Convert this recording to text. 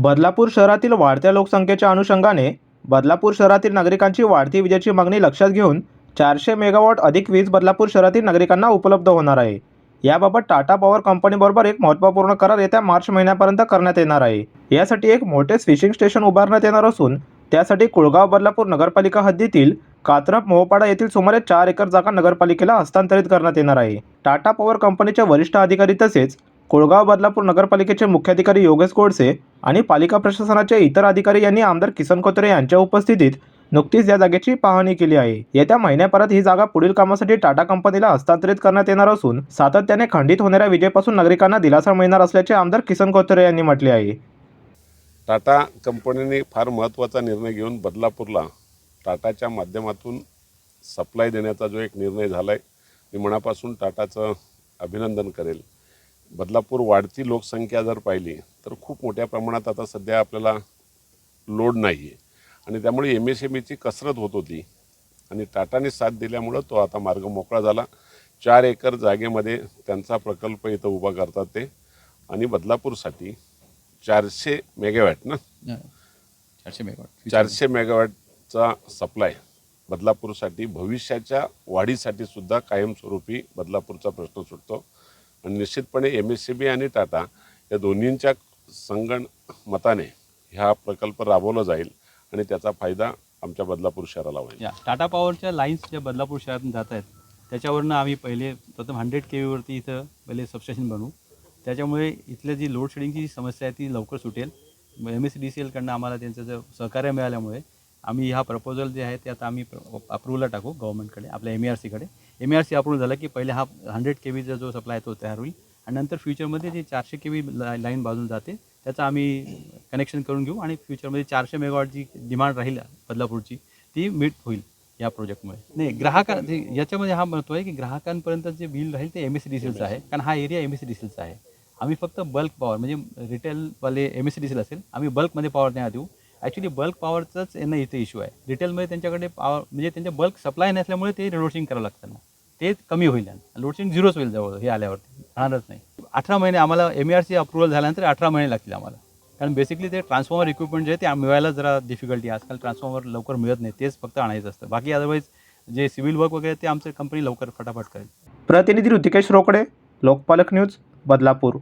बदलापूर शहरातील वाढत्या लोकसंख्येच्या अनुषंगाने बदलापूर शहरातील नागरिकांची वाढती विजेची मागणी लक्षात घेऊन चारशे मेगावॉट अधिक वीज बदलापूर शहरातील नागरिकांना उपलब्ध होणार आहे. याबाबत टाटा पॉवर कंपनीबरोबर एक महत्त्वपूर्ण करार येत्या मार्च महिन्यापर्यंत करण्यात येणार आहे. यासाठी एक मोठे स्विचिंग स्टेशन उभारण्यात येणार असून त्यासाठी कुळगाव बदलापूर नगरपालिका हद्दीतील कात्रप मोहपाडा येथील सुमारे चार एकर जागा नगरपालिकेला हस्तांतरित करण्यात येणार आहे. टाटा पॉवर कंपनीचे वरिष्ठ अधिकारी तसेच कोळगाव बदलापूर नगरपालिकेचे मुख्याधिकारी योगेश गोडसे आणि पालिका प्रशासनाचे इतर अधिकारी यांनी आमदार किसन कोत्रे यांच्या उपस्थितीत नुकतीच या जागेची पाहणी केली आहे. येत्या महिन्यापर्यंत ही जागा पुढील कामासाठी टाटा कंपनीला हस्तांतरित करण्यात येणार असून सातत्याने खंडित होणाऱ्या विजेपासून नागरिकांना दिलासा मिळणार असल्याचे आमदार किसन कोत्रे यांनी म्हटले आहे. टाटा कंपनीने फार महत्त्वाचा निर्णय घेऊन बदलापूरला टाटाच्या माध्यमातून सप्लाय देण्याचा जो एक निर्णय झाला आहे मी मनापासून टाटाचं अभिनंदन करेल. बदलापूर वाढती लोकसंख्या जर पाहिली तर खूप मोठ्या प्रमाणात आता सध्या आपल्याला लोड नाही आहे आणि त्यामुळे एम एस एम ईची कसरत होत होती. आणि टाटाने साथ दिल्यामुळं तो आता मार्ग मोकळा झाला. चार एकर जागेमध्ये त्यांचा प्रकल्प इथं उभा करतात ते. आणि बदलापूरसाठी चारशे मेगावॅट ना? चारशे मेगावॉट. चारशे मेगावॅटचा सप्लाय बदलापूरसाठी. भविष्याच्या वाढीसाठी सुद्धा कायमस्वरूपी बदलापूरचा प्रश्न सुटतो. निश्चितपणे एम एस सी बी आणि टाटा या दोन्हींच्या संगण मताने हा प्रकल्प राबवला जाईल आणि त्याचा फायदा आमच्या बदलापूर शहराला होईल. या. टाटा पॉवरच्या लाईन्स ज्या बदलापूर शहरातून जात आहेत त्याच्यावरनं आम्ही पहिले प्रथम हंड्रेड के व्हीवरती इथं पहिले सबस्टेशन बनवू. त्याच्यामुळे इथल्या जी लोड शेडिंगची जी समस्या आहे ती लवकर सुटेल. एम एस डी सी एलकडनं आम्हाला त्यांचं जर सहकार्य मिळाल्यामुळे आम्ही हा प्रपोजल जे आहे ते आता आम्ही अप्रूव्हला टाकू गव्हर्नमेंटकडे आपल्या एम आर सीकडे एम आर सी अप्रूव्ह झालं की पहिले हा हंड्रेड के व्हीचा जो सप्लाय आहे तो तयार होईल. आणि नंतर फ्युचरमध्ये जे चारशे के व्ही लाईन बाजून जाते त्याचं आम्ही कनेक्शन करून घेऊ आणि फ्युचरमध्ये चारशे मेगावॉट जी डिमांड राहील बदलापूरची ती मीट होईल या प्रोजेक्टमुळे नाही ग्राहक याच्यामध्ये हा महत्त्व आहे की ग्राहकांपर्यंत जे बिल राहील ते एम एस सी डी सीलचं आहे. कारण हा एरिया एम एस डी सीलचा आहे. आम्ही फक्त बल्क पॉवर म्हणजे रिटेलवाले M S C D CL असेल आम्ही बल्कमध्ये पॉवर देण्यात देऊ. ॲक्च्युली बल्क पॉवरचाच यांना इथे इश्यू आहे. रिटेलमध्ये त्यांच्याकडे पॉवर म्हणजे त्यांच्या बल्क सप्लाय नसल्यामुळे ते लोडशिंग करावं लागतं ना. ते कमी होईल लोडशिंग झिरोच होईल जवळ हे आल्यावरती. राहणारच नाही. अठरा महिने आम्हाला एम आर सी अप्रुव्हल झाल्यानंतर अठरा महिने लागतील आम्हाला. कारण बेसिकली ते ट्रान्सफॉर्मर इक्विपमेंट जे आहे ते मिळायला जरा डिफिकल्टी आजकाल ट्रान्सफॉर्मर लवकर मिळत नाही. तेच फक्त आणायचं असतं. बाकी अदरवाईज जे सिव्हिल वर्क वगैरे ते आमचं कंपनी लवकर फटाफट करेल. प्रतिनिधी ऋतिकेश रोकडे लोकपालक न्यूज बदलापूर.